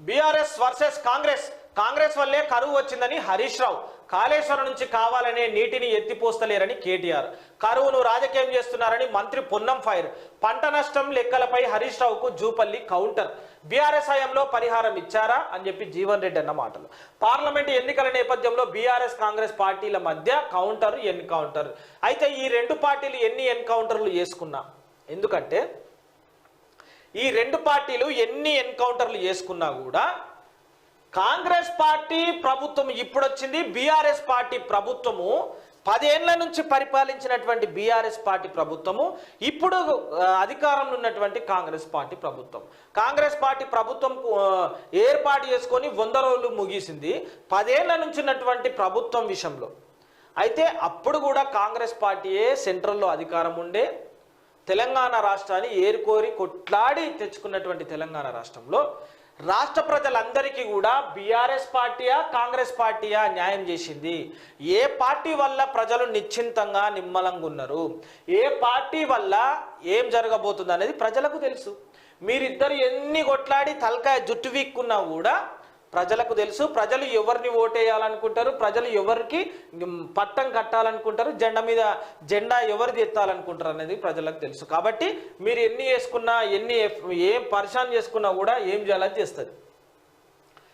BRS versus Congress. Congress వల్లే కరువు వచ్చిందని హరీష్ రావు. కాళేశ్వరం నుంచి కావాలనే నీటిని ఎత్తిపోస్తలేరని కేటీఆర్. కరువును రాజకీయం చేస్తున్నారని మంత్రి పొన్నం ఫైర్. పంట నష్టం లెక్కలపై హరీష్ రావుకు జూపల్లి కౌంటర్. బీఆర్ఎస్ హయాంలో పరిహారం ఇచ్చారా అని చెప్పి జీవన్ రెడ్డి అన్న మాటలు. పార్లమెంట్ ఎన్నికల నేపథ్యంలో బీఆర్ఎస్ కాంగ్రెస్ పార్టీల మధ్య కౌంటర్ ఎన్కౌంటర్. అయితే ఈ రెండు పార్టీలు ఎన్ని ఎన్కౌంటర్లు చేసుకున్నా? ఎందుకంటే ఈ రెండు పార్టీలు ఎన్ని ఎన్కౌంటర్లు చేసుకున్నా కూడా కాంగ్రెస్ పార్టీ ప్రభుత్వం ఇప్పుడు వచ్చింది బీఆర్ఎస్ పార్టీ ప్రభుత్వము పదేళ్ళ నుంచి పరిపాలించినటువంటి బీఆర్ఎస్ పార్టీ ప్రభుత్వము ఇప్పుడు అధికారంలో ఉన్నటువంటి కాంగ్రెస్ పార్టీ ప్రభుత్వం. కాంగ్రెస్ పార్టీ ప్రభుత్వం ఏర్పాటు చేసుకొని వంద రోజులు ముగిసింది పదేళ్ళ నుంచి ఉన్నటువంటి ప్రభుత్వం విషయంలో. అయితే అప్పుడు కూడా కాంగ్రెస్ పార్టీయే సెంట్రల్లో అధికారం ఉండే తెలంగాణ రాష్ట్రాన్ని ఏరుకోరి కొట్లాడి తెచ్చుకున్నటువంటి తెలంగాణ రాష్ట్రంలో రాష్ట్ర ప్రజలందరికీ కూడా బీఆర్ఎస్ పార్టీయా కాంగ్రెస్ పార్టీయా న్యాయం చేసింది. ఏ పార్టీ వల్ల ప్రజలు నిశ్చింతంగా నిమ్మలంగా ఉన్నారు ఏ పార్టీ వల్ల ఏం జరగబోతుంది అనేది ప్రజలకు తెలుసు. మీరిద్దరు ఎన్ని కొట్లాడి తలకాయ జుట్టు వీక్కున్నా కూడా ప్రజలకు తెలుసు. ప్రజలు ఎవరిని ఓటేయాలనుకుంటారు? ప్రజలు ఎవరికి పట్టం కట్టాలనుకుంటారు? జెండా మీద జెండా ఎవరిది ఎత్తాలనుకుంటారు అనేది ప్రజలకు తెలుసు. కాబట్టి మీరు ఎన్ని వేసుకున్నా ఎన్ని ఏ ఏం పరిశాన్ చేసుకున్నా కూడా ఏం చేయాలని చేస్తుంది.